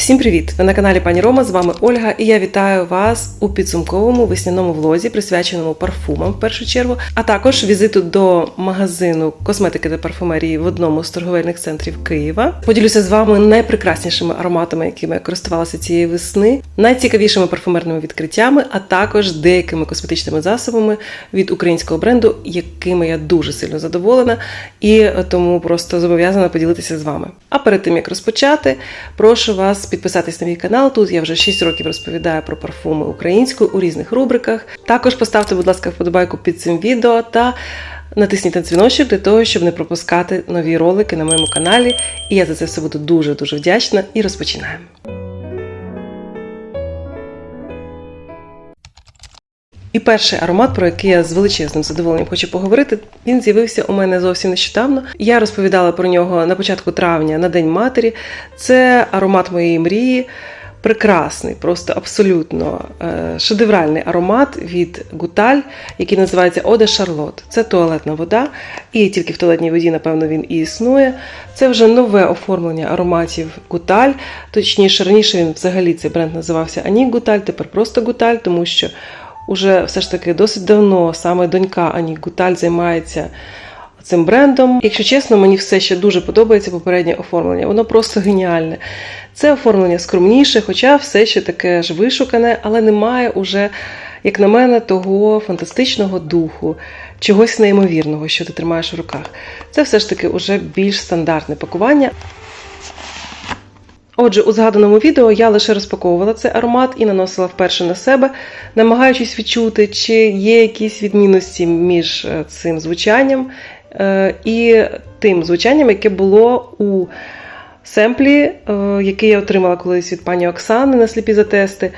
Всім привіт! Ви на каналі Пані Рома. З вами Ольга, і я вітаю вас у підсумковому весняному влозі, присвяченому парфумам в першу чергу, а також візиту до магазину косметики та парфумерії в одному з торговельних центрів Києва. Поділюся з вами найпрекраснішими ароматами, якими я користувалася цієї весни, найцікавішими парфумерними відкриттями, а також деякими косметичними засобами від українського бренду, якими я дуже сильно задоволена, і тому просто зобов'язана поділитися з вами. А перед тим як розпочати, прошу вас підписатись на мій канал. Тут я вже 6 років розповідаю про парфуми українською у різних рубриках. Також поставте, будь ласка, вподобайку під цим відео та натисніть на дзвіночок для того, щоб не пропускати нові ролики на моєму каналі. І я за це все буду дуже дуже вдячна. І розпочинаємо. І перший аромат, про який я з величезним задоволенням хочу поговорити, він з'явився у мене зовсім нещодавно. Я розповідала про нього на початку травня на День матері. Це аромат моєї мрії. Прекрасний, просто абсолютно е, шедевральний аромат від Гуталь, який називається Оде Шарлот. Це туалетна вода, і тільки в туалетній воді, напевно, він і існує. Це вже нове оформлення ароматів Гуталь. Точніше, раніше він взагалі цей бренд називався Ані Гуталь, тепер просто Гуталь, тому що Уже все ж таки досить давно саме донька Ані Гуталь займається цим брендом. Якщо чесно, мені все ще дуже подобається попереднє оформлення. Воно просто геніальне. Це оформлення скромніше, хоча все ще таке ж вишукане, але немає уже, як на мене, того фантастичного духу, чогось неймовірного, що ти тримаєш в руках. Це все ж таки вже більш стандартне пакування. Отже, у згаданому відео я лише розпаковувала цей аромат і наносила вперше на себе, намагаючись відчути, чи є якісь відмінності між е, цим звучанням е, і тим звучанням, яке було у семплі, е, який я отримала колись від пані Оксани на сліпі затести,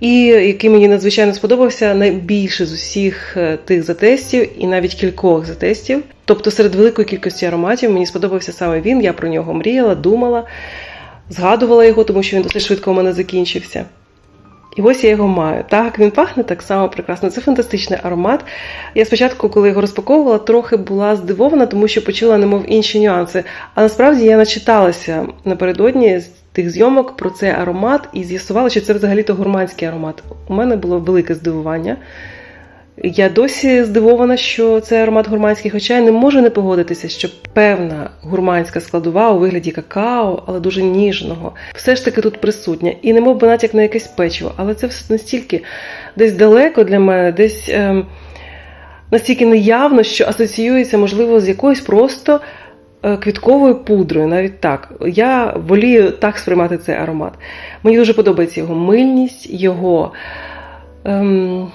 і який мені надзвичайно сподобався найбільше з усіх тих затестів, і навіть кількох затестів. Тобто серед великої кількості ароматів мені сподобався саме він, я про нього мріяла, думала згадувала його, тому що він досить швидко у мене закінчився. І ось я його маю. Так, він пахне так само прекрасно. Це фантастичний аромат. Я спочатку, коли його розпаковувала, трохи була здивована, тому що почула, немов інші нюанси. А насправді я начиталася напередодні з тих зйомок про цей аромат і з'ясувала, що це взагалі-то гурманський аромат. У мене було велике здивування. Я досі здивована, що це аромат гурманський, хоча я не можу не погодитися, що певна гурманська складова у вигляді какао, але дуже ніжного, все ж таки тут присутня. І не мов би натяк на якесь печиво, але це настільки десь далеко для мене, десь ем, настільки неявно, що асоціюється, можливо, з якоюсь просто е, квітковою пудрою, навіть так. Я волію так сприймати цей аромат. Мені дуже подобається його мильність, його. Ем,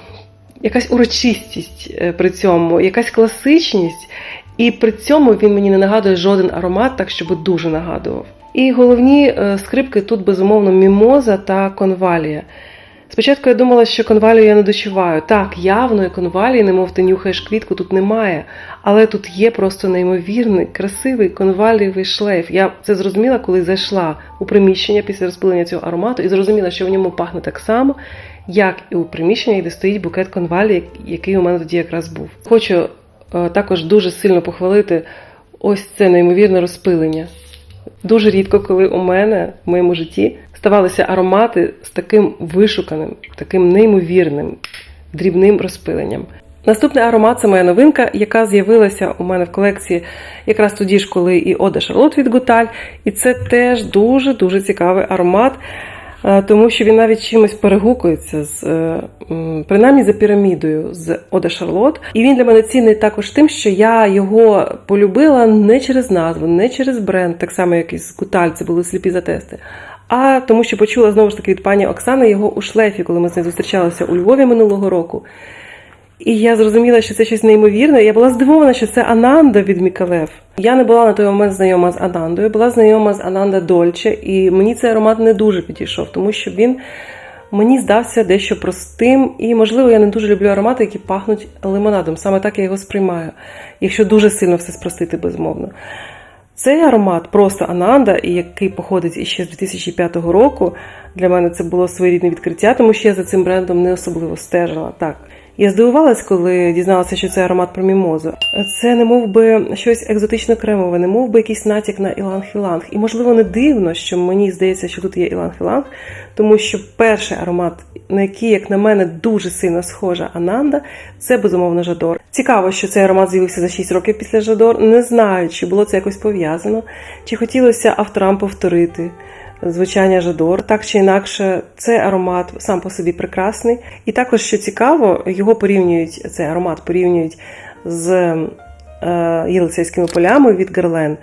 якась урочистість е, при цьому, якась класичність, і при цьому він мені не нагадує жоден аромат, так щоб дуже нагадував. І головні е, скрипки тут, безумовно, мімоза та конвалія. Спочатку я думала, що конвалію я не дочуваю. Так, явної конвалії, немов ти нюхаєш квітку, тут немає. Але тут є просто неймовірний, красивий конвалієвий шлейф. Я це зрозуміла, коли зайшла у приміщення після розпилення цього аромату, і зрозуміла, що в ньому пахне так само, як і у приміщенні, де стоїть букет конвалі, який у мене тоді якраз був. Хочу е, також дуже сильно похвалити ось це неймовірне розпилення. Дуже рідко, коли у мене в моєму житті ставалися аромати з таким вишуканим, таким неймовірним, дрібним розпиленням. Наступний аромат це моя новинка, яка з'явилася у мене в колекції якраз тоді ж, коли і Ода Шарлот від Гуталь. І це теж дуже-дуже цікавий аромат, тому що він навіть чимось перегукується з е, принаймні за пірамідою з Ода Шарлот. І він для мене цінний також тим, що я його полюбила не через назву, не через бренд, так само як і з Гуталь, це були сліпі затести. А тому, що почула знову ж таки від пані Оксани його у шлефі, коли ми з нею зустрічалися у Львові минулого року. І я зрозуміла, що це щось неймовірне. Я була здивована, що це Ананда від Мікалев. Я не була на той момент знайома з Анандою, була знайома з Ананда Дольче, і мені цей аромат не дуже підійшов, тому що він мені здався дещо простим, і, можливо, я не дуже люблю аромати, які пахнуть лимонадом. Саме так я його сприймаю, якщо дуже сильно все спростити безмовно. Цей аромат просто Ананда, який походить іще з 2005 року. Для мене це було своєрідне відкриття, тому що я за цим брендом не особливо стежила. Так, Я здивувалась, коли дізналася, що це аромат про мімозу. Це не мов би щось екзотично кремове, не мов би якийсь натяк на іланг-іланг. І можливо не дивно, що мені здається, що тут є іланг-іланг, тому що перший аромат, на який, як на мене, дуже сильно схожа Ананда, це безумовно Жадор. Цікаво, що цей аромат з'явився за 6 років після Жадор. Не знаю, чи було це якось пов'язано, чи хотілося авторам повторити звучання Жадор. Так чи інакше, цей аромат сам по собі прекрасний. І також, що цікаво, його порівнюють, цей аромат порівнюють з е, єлисейськими полями від Герлен.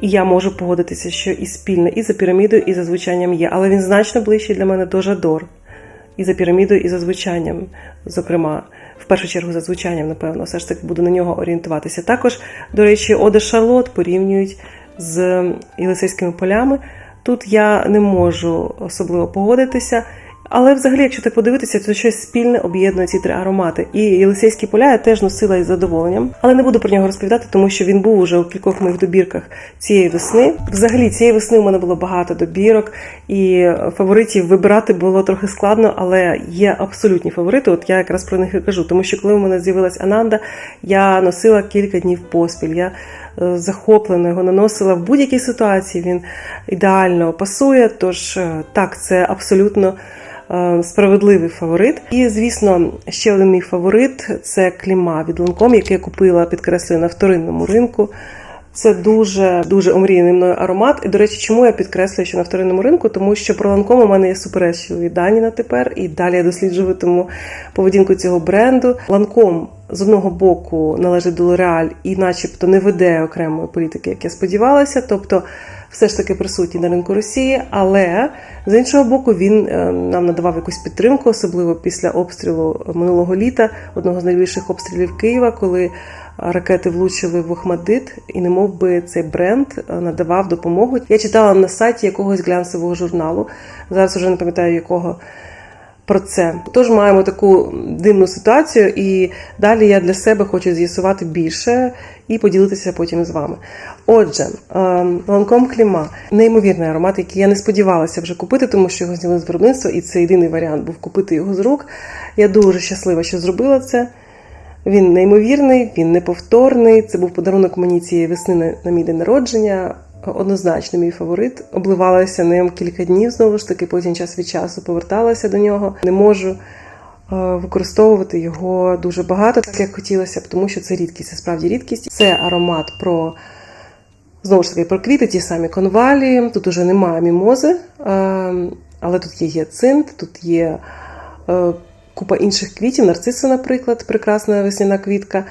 І я можу погодитися, що і спільне, і за пірамідою, і за звучанням є. Але він значно ближчий для мене до Жадор. І за пірамідою, і за звучанням, зокрема, в першу чергу за звучанням, напевно, все ж таки буду на нього орієнтуватися. Також, до речі, Оде Шарлот порівнюють з Єлисейськими полями. Тут я не можу особливо погодитися. Але взагалі, якщо так подивитися, то щось спільне об'єднує ці три аромати. І Єлисейські поля я теж носила із задоволенням, але не буду про нього розповідати, тому що він був уже у кількох моїх добірках цієї весни. Взагалі, цієї весни у мене було багато добірок, і фаворитів вибирати було трохи складно, але є абсолютні фаворити. От я якраз про них і кажу, тому що коли у мене з'явилась Ананда, я носила кілька днів поспіль. Я е, захоплено його наносила в будь-якій ситуації. Він ідеально пасує. Тож е, так, це абсолютно справедливий фаворит. І, звісно, ще один мій фаворит це кліма від Lancome, який я купила, підкреслюю, на вторинному ринку. Це дуже дуже омріяний мною аромат. І, до речі, чому я підкреслюю, що на вторинному ринку? Тому що про Lancome у мене є суперечливі дані на тепер, і далі я досліджуватиму поведінку цього бренду. Lancome з одного боку належить до L'Oreal і, начебто, не веде окремої політики, як я сподівалася. Тобто, все ж таки присутній на ринку Росії, але з іншого боку, він е, нам надавав якусь підтримку, особливо після обстрілу минулого літа, одного з найбільших обстрілів Києва, коли ракети влучили в Охмадит, і не мов би цей бренд е, надавав допомогу. Я читала на сайті якогось глянцевого журналу. Зараз вже не пам'ятаю якого. Про це тож маємо таку дивну ситуацію, і далі я для себе хочу з'ясувати більше і поділитися потім з вами. Отже, ланком кліма неймовірний аромат, який я не сподівалася вже купити, тому що його зняли з виробництва, і це єдиний варіант був купити його з рук. Я дуже щаслива, що зробила це. Він неймовірний, він неповторний. Це був подарунок мені цієї весни на мій день народження. Однозначно, мій фаворит. Обливалася ним кілька днів, знову ж таки, потім час від часу поверталася до нього. Не можу використовувати його дуже багато, так як хотілося б, тому що це рідкість, це справді рідкість. Це аромат про знову ж таки про квіти, ті самі конвалі. Тут уже немає мімози, але тут є гіацинт, тут є купа інших квітів, нарциси, наприклад, прекрасна весняна квітка,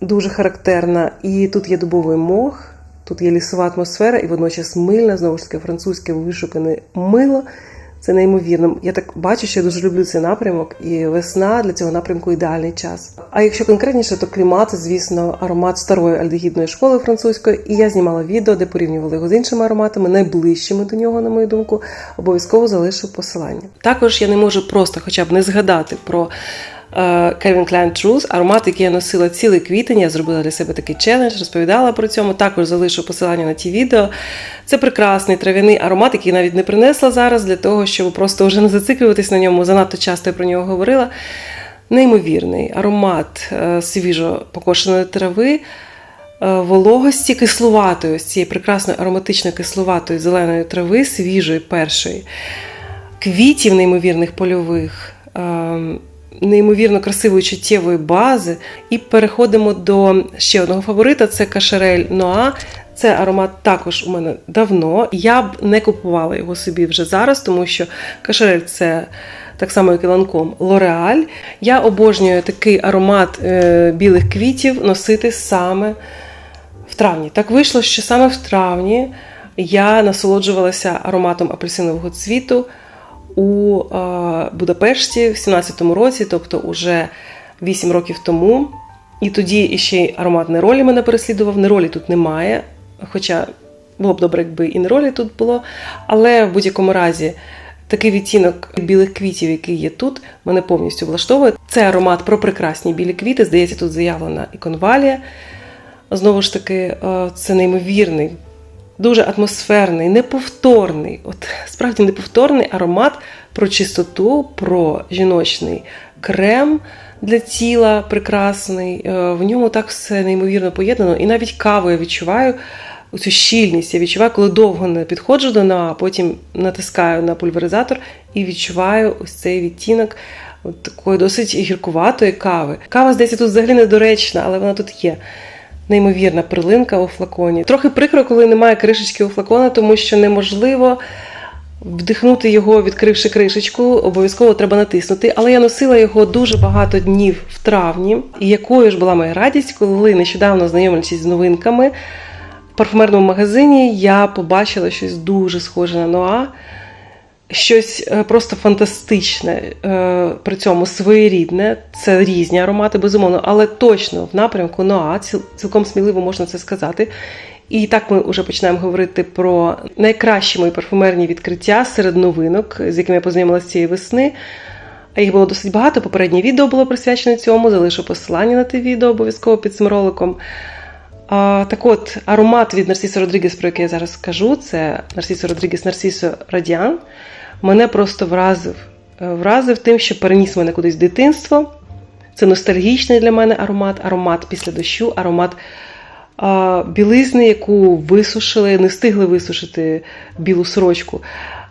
дуже характерна. І тут є дубовий мох. Тут є лісова атмосфера і водночас мильна, знову ж таки, французьке вишукане мило. Це неймовірно. Я так бачу, що я дуже люблю цей напрямок, і весна для цього напрямку ідеальний час. А якщо конкретніше, то клімат, звісно, аромат старої альдегідної школи французької. І я знімала відео, де порівнювали його з іншими ароматами, найближчими до нього, на мою думку, обов'язково залишу посилання. Також я не можу просто, хоча б не згадати про. Calvin Klein Truth, аромат, який я носила цілий квітень. Я зробила для себе такий челендж, розповідала про цьому. Також залишу посилання на ті відео. Це прекрасний трав'яний аромат, який я навіть не принесла зараз, для того, щоб просто вже не зациклюватись на ньому. Занадто часто я про нього говорила. Неймовірний аромат свіжо покошеної трави. Вологості кислуватої, ось цієї прекрасної ароматичної кислуватої зеленої трави, свіжої першої, квітів неймовірних польових, неймовірно красивої чуттєвої бази. І переходимо до ще одного фаворита: це Кашерель Ноа. Це аромат також у мене давно. Я б не купувала його собі вже зараз, тому що Кашерель це. Так само, як і ланком Лореаль. Я обожнюю такий аромат е, білих квітів носити саме в травні. Так вийшло, що саме в травні я насолоджувалася ароматом апельсинового цвіту у е, Будапешті в 17-му році, тобто уже 8 років тому. І тоді ще й аромат неролі мене переслідував. Неролі тут немає, хоча було б добре, якби і неролі тут було. Але в будь-якому разі такий відтінок білих квітів, який є тут, мене повністю влаштовує. Це аромат про прекрасні білі квіти. Здається, тут заявлена і конвалія. Знову ж таки, е, це неймовірний дуже атмосферний, неповторний, от справді неповторний аромат про чистоту, про жіночний крем, для тіла прекрасний. Е, В ньому так все неймовірно поєднано. І навіть каву я відчуваю цю щільність. Я відчуваю, коли довго не підходжу до неї, а потім натискаю на пульверизатор і відчуваю ось цей відтінок от такої досить гіркуватої кави. Кава, здається, тут взагалі недоречна, але вона тут є. Неймовірна перлинка у флаконі. Трохи прикро, коли немає кришечки у флакона, тому що неможливо вдихнути його, відкривши кришечку, обов'язково треба натиснути. Але я носила його дуже багато днів в травні. І якою ж була моя радість, коли нещодавно знайомлячись з новинками в парфумерному магазині, я побачила щось дуже схоже на Ноа. Щось е, просто фантастичне, е, при цьому своєрідне. Це різні аромати, безумовно, але точно в напрямку Ноа, цілком сміливо можна це сказати. І так ми вже починаємо говорити про найкращі мої парфумерні відкриття серед новинок, з якими я познайомилася цієї весни. А їх було досить багато. Попереднє відео було присвячене цьому. Залишу посилання на те відео обов'язково під цим роликом. А, Так от, аромат від Нарсісо Родрігес, про який я зараз скажу, це Нарсісо Родрігес Нарсісо Радіан. Мене просто вразив. Е, вразив тим, що переніс мене кудись в дитинство. Це ностальгічний для мене аромат, аромат після дощу, аромат білизни, яку висушили, не встигли висушити білу сорочку.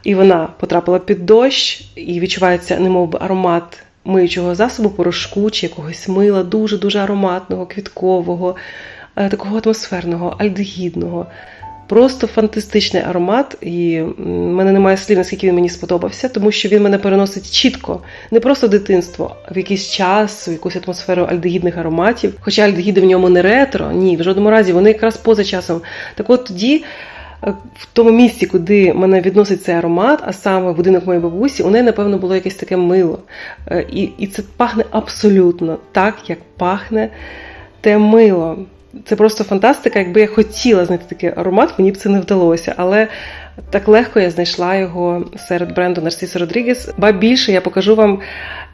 І вона потрапила під дощ, і відчувається, немов би аромат миючого засобу, порошку чи якогось мила, дуже-дуже ароматного, квіткового, е, такого атмосферного, альдегідного. Просто фантастичний аромат, і в мене немає слів, наскільки він мені сподобався, тому що він мене переносить чітко, не просто дитинство, а в якийсь час, в якусь атмосферу альдегідних ароматів. Хоча альдегіди в ньому не ретро, ні, в жодному разі вони якраз поза часом. Так от тоді. Е, в тому місці, куди мене відносить цей аромат, а саме будинок моєї бабусі, у неї, напевно, було якесь таке мило. Е, і і це пахне абсолютно так, як пахне те мило. Це просто фантастика. Якби я хотіла знайти такий аромат, мені б це не вдалося. Але так легко я знайшла його серед бренду Narciso Rodriguez. Ба більше я покажу вам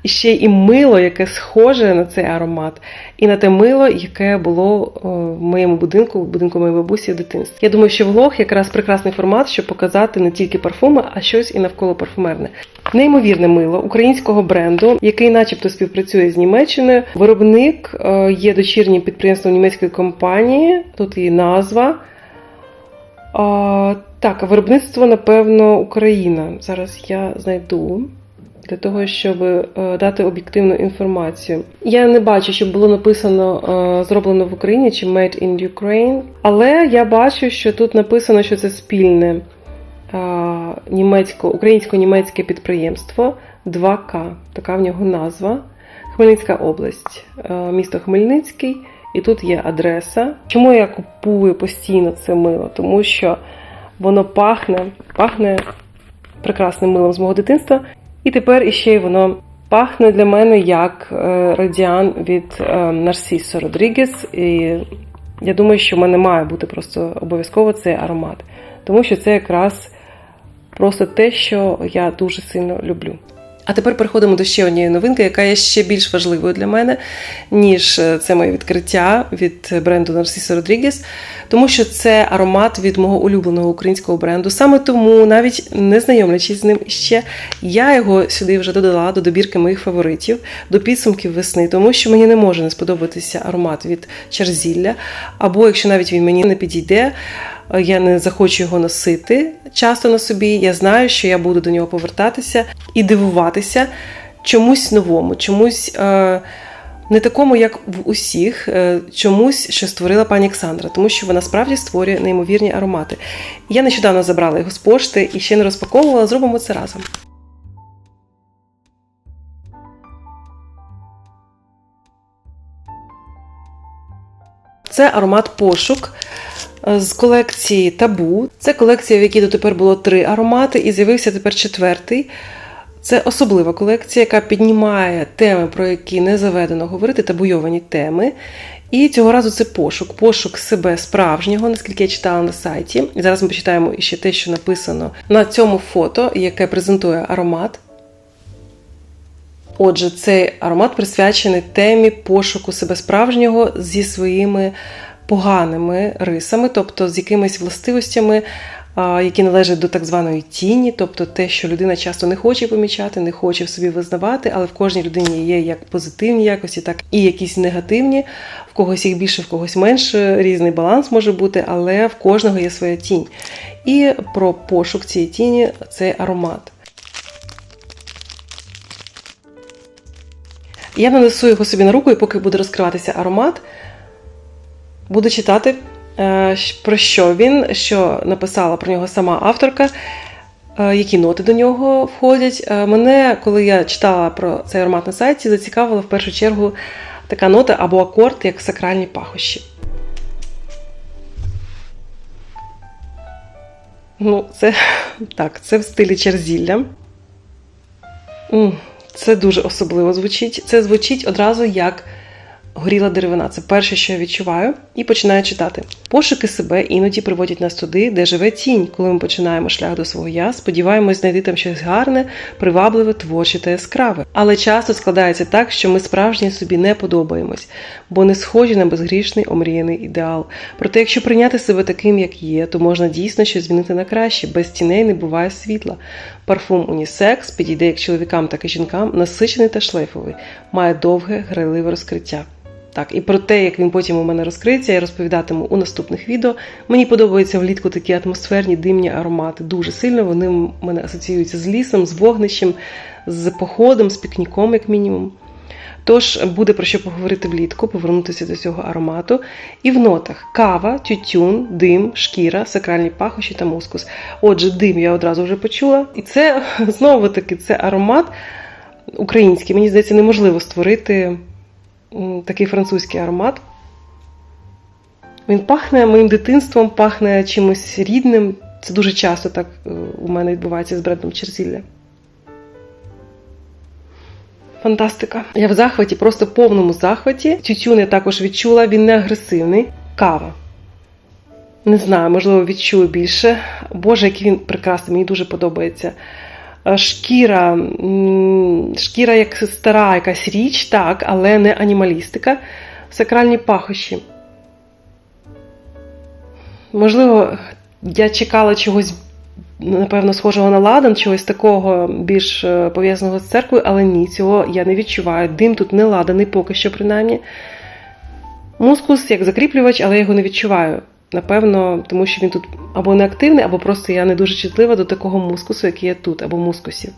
ще і мило, яке схоже на цей аромат, і на те мило, яке було в моєму будинку, в будинку моєї бабусі в дитинстві. Я думаю, що влог якраз прекрасний формат, щоб показати не тільки парфуми, а щось і навколо парфумерне. Неймовірне мило українського бренду, який, начебто, співпрацює з Німеччиною. Виробник е, є дочірнім підприємством німецької компанії. Тут її назва. Так, виробництво, напевно, Україна. Зараз я знайду для того, щоб е, дати об'єктивну інформацію. Я не бачу, щоб було написано е, зроблено в Україні чи Made in Ukraine, але я бачу, що тут написано, що це спільне е, німецько, українсько-німецьке підприємство 2К. Така в нього назва. Хмельницька область, місто Хмельницький. І тут є адреса. Чому я купую постійно це мило? Тому що воно пахне, пахне прекрасним милом з мого дитинства. І тепер іще воно пахне для мене як е, радіан від Нарсісо Родрігес. І я думаю, що в мене має бути просто обов'язково цей аромат. Тому що це якраз просто те, що я дуже сильно люблю. А тепер переходимо до ще однієї новинки, яка є ще більш важливою для мене, ніж е, це моє відкриття від бренду Narciso Rodriguez, тому що це аромат від мого улюбленого українського бренду. Саме тому, навіть не знайомлячись з ним ще, я його сюди вже додала до добірки моїх фаворитів, до підсумків весни, тому що мені не може не сподобатися аромат від Чарзілля, або якщо навіть він мені не підійде я не захочу його носити часто на собі. Я знаю, що я буду до нього повертатися і дивуватися чомусь новому, чомусь. Е, не такому, як в усіх, е, чомусь, що створила пані Олександра, тому що вона справді створює неймовірні аромати. Я нещодавно забрала його з пошти і ще не розпаковувала, зробимо це разом. Це аромат пошук з колекції табу. Це колекція, в якій дотепер було три аромати, і з'явився тепер четвертий. Це особлива колекція, яка піднімає теми, про які не заведено говорити, табуйовані теми. І цього разу це пошук, пошук себе справжнього, наскільки я читала на сайті. І зараз ми почитаємо іще те, що написано на цьому фото, яке презентує аромат. Отже, цей аромат присвячений темі пошуку себе справжнього зі своїми поганими рисами, тобто з якимись властивостями, які належать до так званої тіні, тобто те, що людина часто не хоче помічати, не хоче в собі визнавати, але в кожній людині є як позитивні якості, так і якісь негативні. В когось їх більше, в когось менше, різний баланс може бути, але в кожного є своя тінь. І про пошук цієї тіні це аромат. Я нанесу його собі на руку, і поки буде розкриватися аромат, буду читати, е, про що він, що написала про нього сама авторка, е, які ноти до нього входять. Е, Мене, коли я читала про цей аромат на сайті, зацікавила в першу чергу така нота або акорд, як сакральні пахощі. Ну, це так, це в стилі черзілля. Це дуже особливо звучить. Це звучить одразу як горіла деревина. Це перше, що я відчуваю, і починаю читати. Пошуки себе іноді приводять нас туди, де живе тінь. Коли ми починаємо шлях до свого я, сподіваємось знайти там щось гарне, привабливе, творче та яскраве. Але часто складається так, що ми справжні собі не подобаємось, бо не схожі на безгрішний омріяний ідеал. Проте, якщо прийняти себе таким, як є, то можна дійсно щось змінити на краще. Без тіней не буває світла. Парфум унісекс підійде як чоловікам, так і жінкам, насичений та шлейфовий, має довге, грайливе розкриття. Так, і про те, як він потім у мене розкриється, я розповідатиму у наступних відео. Мені подобаються влітку такі атмосферні димні аромати. Дуже сильно вони в мене асоціюються з лісом, з вогнищем, з походом, з пікніком, як мінімум. Тож буде про що поговорити влітку, повернутися до цього аромату. І в нотах кава, тютюн, дим, шкіра, сакральні пахощі та мускус. Отже, дим я одразу вже почула. І це знову таки це аромат український. Мені здається, неможливо створити такий французький аромат. Він пахне моїм дитинством, пахне чимось рідним. Це дуже часто так е, у мене відбувається з брендом Черзілля. Фантастика. Я в захваті, просто в повному захваті. Тютюн я також відчула, він не агресивний. Кава. Не знаю, можливо, відчую більше. Боже, який він прекрасний, мені дуже подобається. Е, шкіра, шкіра як стара якась річ, так, але не анімалістика. Сакральні пахощі. Можливо, я чекала чогось, напевно, схожого на ладан, чогось такого більш е, пов'язаного з церквою, але ні, цього я не відчуваю. Дим тут не ладаний, поки що, принаймні. Мускус як закріплювач, але я його не відчуваю. Напевно, тому що він тут або не активний, або просто я не дуже чутлива до такого мускусу, який є тут, або мускусів.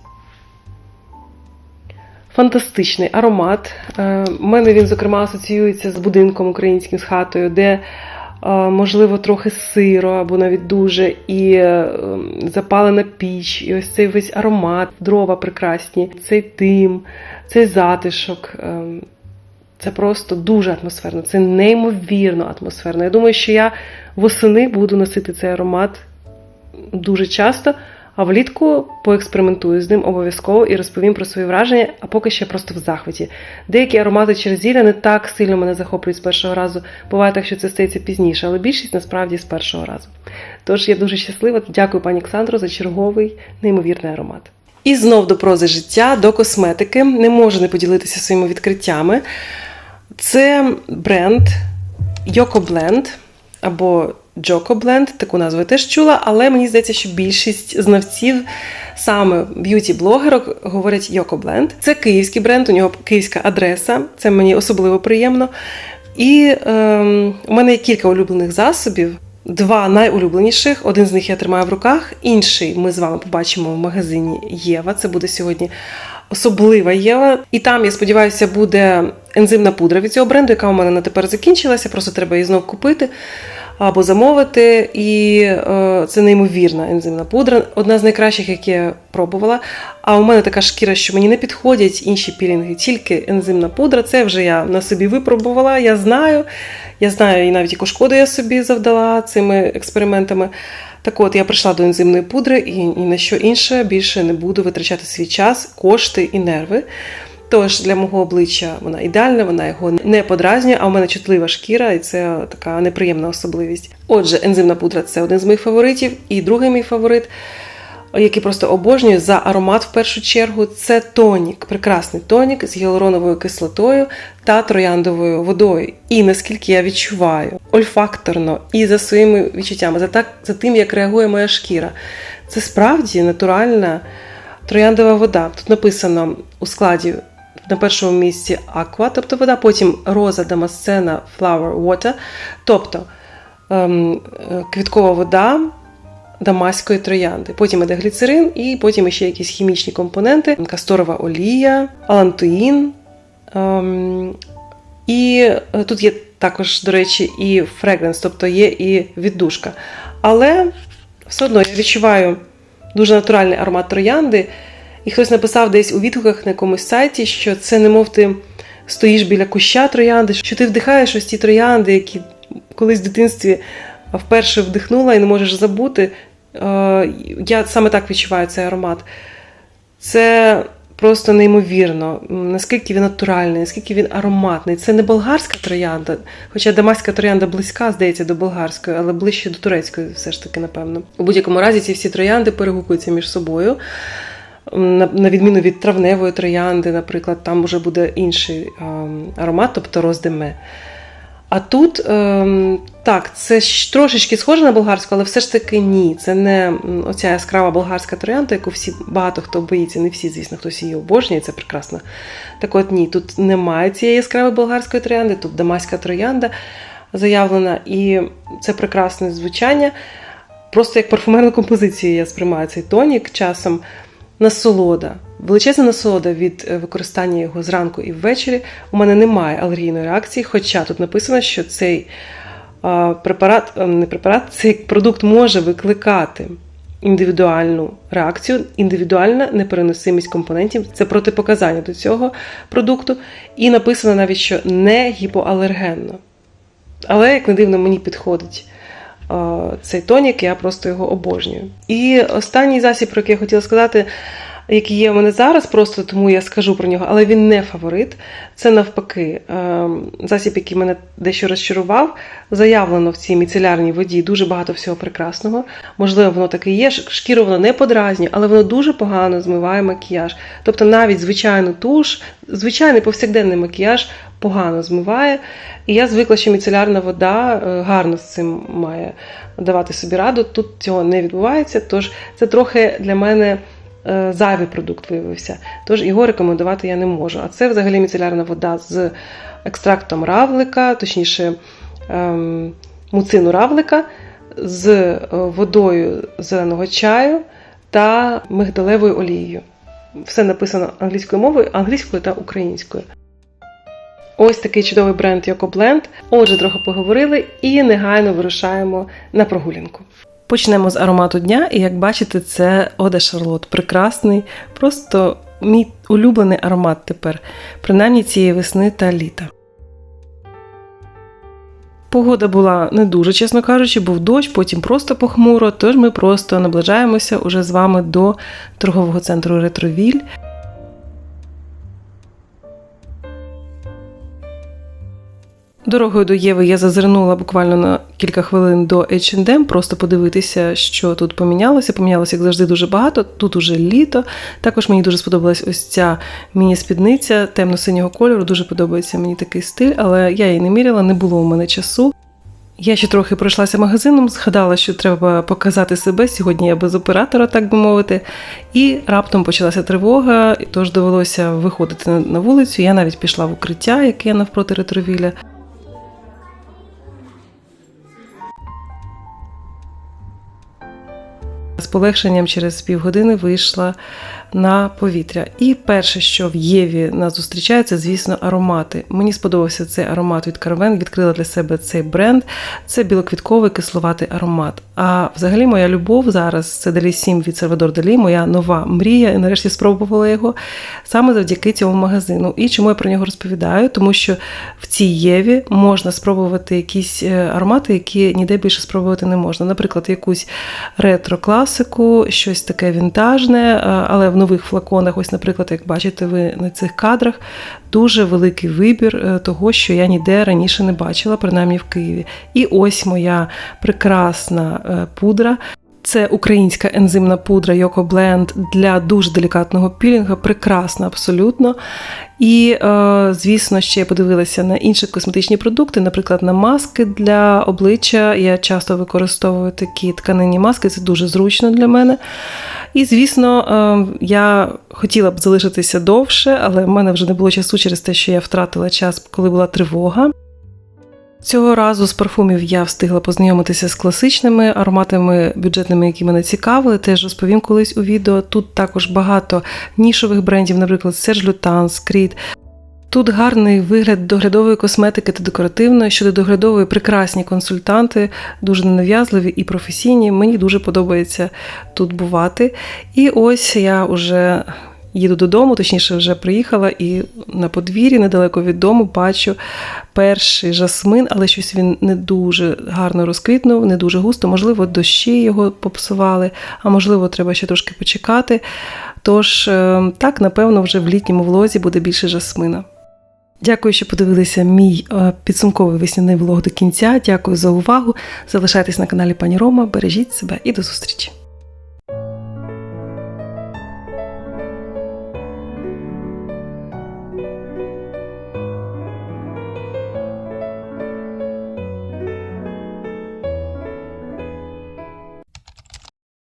Фантастичний аромат. У е, мене він, зокрема, асоціюється з будинком українським з хатою, де, е, можливо, трохи сиро, або навіть дуже, і е, запалена піч, і ось цей весь аромат, дрова прекрасні, цей дим, цей затишок. Це просто дуже атмосферно, це неймовірно атмосферно. Я думаю, що я восени буду носити цей аромат дуже часто, а влітку поекспериментую з ним обов'язково і розповім про свої враження, а поки ще просто в захваті. Деякі аромати через зілля не так сильно мене захоплюють з першого разу. Буває так, що це стається пізніше, але більшість насправді з першого разу. Тож я дуже щаслива. Дякую, пані Олександро, за черговий неймовірний аромат. І знов до прози життя, до косметики. Не можу не поділитися своїми відкриттями. Це бренд Yoko Blend або Joko Blend, таку назву теж чула, але мені здається, що більшість знавців саме б'юті-блогерок говорять Yoko Blend. Це київський бренд, у нього київська адреса, це мені особливо приємно. І е, у мене є кілька улюблених засобів. Два найулюбленіших. Один з них я тримаю в руках, інший ми з вами побачимо в магазині Єва. Це буде сьогодні особлива Єва. І там, я сподіваюся, буде ензимна пудра від цього бренду, яка у мене на тепер закінчилася. Просто треба її знов купити або замовити. І е, це неймовірна ензимна пудра. Одна з найкращих, які я пробувала. А у мене така шкіра, що мені не підходять інші пілінги, тільки ензимна пудра. Це вже я на собі випробувала. Я знаю. Я знаю, і навіть яку шкоду я собі завдала цими експериментами. Так от, я прийшла до ензимної пудри і ні на що інше більше не буду витрачати свій час, кошти і нерви. Тож для мого обличчя вона ідеальна, вона його не подразнює, а у мене чутлива шкіра, і це така неприємна особливість. Отже, ензимна пудра це один з моїх фаворитів. І другий мій фаворит який просто обожнюю за аромат в першу чергу, це тонік, прекрасний тонік з гіалуроновою кислотою та трояндовою водою. І наскільки я відчуваю ольфакторно і за своїми відчуттями, за, так, за тим, як реагує моя шкіра. Це справді натуральна трояндова вода. Тут написано у складі на першому місці аква, тобто вода, потім роза дамасцена flower water, тобто ем, квіткова вода дамаської троянди. Потім іде гліцерин, і потім ще якісь хімічні компоненти: касторова олія, алантуїн. Ем, і тут є також, до речі, і фрегранс, тобто є і віддушка. Але все одно я відчуваю дуже натуральний аромат троянди. І хтось написав десь у відгуках на якомусь сайті, що це немов ти стоїш біля куща троянди, що ти вдихаєш ось ті троянди, які колись в дитинстві вперше вдихнула і не можеш забути. Я саме так відчуваю цей аромат. Це просто неймовірно, наскільки він натуральний, наскільки він ароматний. Це не болгарська троянда, хоча дамаська троянда близька, здається, до болгарської, але ближче до турецької, все ж таки, напевно. У будь-якому разі ці всі троянди перегукуються між собою. На відміну від травневої троянди, наприклад, там вже буде інший аромат, тобто роздеме. А тут ем, так, це трошечки схоже на болгарську, але все ж таки ні. Це не оця яскрава болгарська троянда, яку всі багато хто боїться, не всі, звісно, хтось її обожнює, це прекрасно. Так от ні, тут немає цієї яскравої болгарської троянди, тут дамаська троянда заявлена, і це прекрасне звучання. Просто як парфумерну композицію я сприймаю цей тонік часом насолода. Величезна насолода від е, використання його зранку і ввечері. У мене немає алергійної реакції, хоча тут написано, що цей препарат, е, не препарат, цей продукт може викликати індивідуальну реакцію, індивідуальна непереносимість компонентів. Це протипоказання до цього продукту. І написано навіть, що не гіпоалергенно. Але, як не дивно, мені підходить. Цей тонік, я просто його обожнюю. І останній засіб, про який я хотіла сказати, який є у мене зараз, просто тому я скажу про нього, але він не фаворит. Це навпаки ем, засіб, який мене дещо розчарував. Заявлено в цій міцелярній воді дуже багато всього прекрасного. Можливо, воно таке є. Шкіру воно не подразнює, але воно дуже погано змиває макіяж. Тобто навіть звичайну туш, звичайний повсякденний макіяж погано змиває. І я звикла, що міцелярна вода е, гарно з цим має давати собі раду. Тут цього не відбувається, тож це трохи для мене. Е, зайвий продукт виявився. Тож його рекомендувати я не можу. А це взагалі міцелярна вода з екстрактом равлика, точніше, ем, муцину равлика, з е, водою зеленого чаю та мигдалевою олією. Все написано англійською мовою, англійською та українською. Ось такий чудовий бренд Blend. Отже, трохи поговорили і негайно вирушаємо на прогулянку. Почнемо з аромату дня, і як бачите, це Оде Шарлот. Прекрасний, просто мій улюблений аромат тепер, принаймні цієї весни та літа. Погода була не дуже, чесно кажучи, був дощ, потім просто похмуро, тож ми просто наближаємося уже з вами до торгового центру Ретровіль. Дорогою до Єви я зазирнула буквально на кілька хвилин до H&M, просто подивитися, що тут помінялося. Помінялося, як завжди, дуже багато. Тут уже літо. Також мені дуже сподобалась ось ця міні-спідниця темно-синього кольору. Дуже подобається мені такий стиль, але я її не міряла, не було у мене часу. Я ще трохи пройшлася магазином, згадала, що треба показати себе. Сьогодні я без оператора, так би мовити. І раптом почалася тривога, тож довелося виходити на вулицю. Я навіть пішла в укриття, яке навпроти ретровіля. З полегшенням через півгодини вийшла на повітря. І перше, що в Єві нас зустрічає, це, звісно, аромати. Мені сподобався цей аромат від Carven, відкрила для себе цей бренд. Це білоквітковий кисловатий аромат. А взагалі моя любов зараз це Далі 7 від Сальвадор Далі, моя нова мрія. І нарешті спробувала його саме завдяки цьому магазину. І чому я про нього розповідаю? Тому що в цій Єві можна спробувати якісь е, аромати, які ніде більше спробувати не можна. Наприклад, якусь ретро-класику, щось таке вінтажне, е, але в нових флаконах, ось, наприклад, як бачите ви на цих кадрах, дуже великий вибір е, того, що я ніде раніше не бачила, принаймні в Києві. І ось моя прекрасна е, пудра. Це українська ензимна пудра Yoko Blend для дуже делікатного пілінга, прекрасна абсолютно. І, е, звісно, ще я подивилася на інші косметичні продукти, наприклад, на маски для обличчя. Я часто використовую такі тканинні маски, це дуже зручно для мене. І, звісно, е, я хотіла б залишитися довше, але в мене вже не було часу через те, що я втратила час, коли була тривога. Цього разу з парфумів я встигла познайомитися з класичними ароматами бюджетними, які мене цікавили. Теж розповім колись у відео. Тут також багато нішових брендів, наприклад, Serge Lutens, Creed. Тут гарний вигляд доглядової косметики та декоративної. Щодо доглядової прекрасні консультанти, дуже ненав'язливі і професійні. Мені дуже подобається тут бувати. І ось я вже їду додому, точніше, вже приїхала, і на подвір'ї, недалеко від дому, бачу перший жасмин, але щось він не дуже гарно розквітнув, не дуже густо. Можливо, дощі його попсували, а можливо, треба ще трошки почекати. Тож, е, так, напевно, вже в літньому влозі буде більше жасмина. Дякую, що подивилися мій е, підсумковий весняний влог до кінця. Дякую за увагу. Залишайтесь на каналі Пані Рома, бережіть себе і до зустрічі!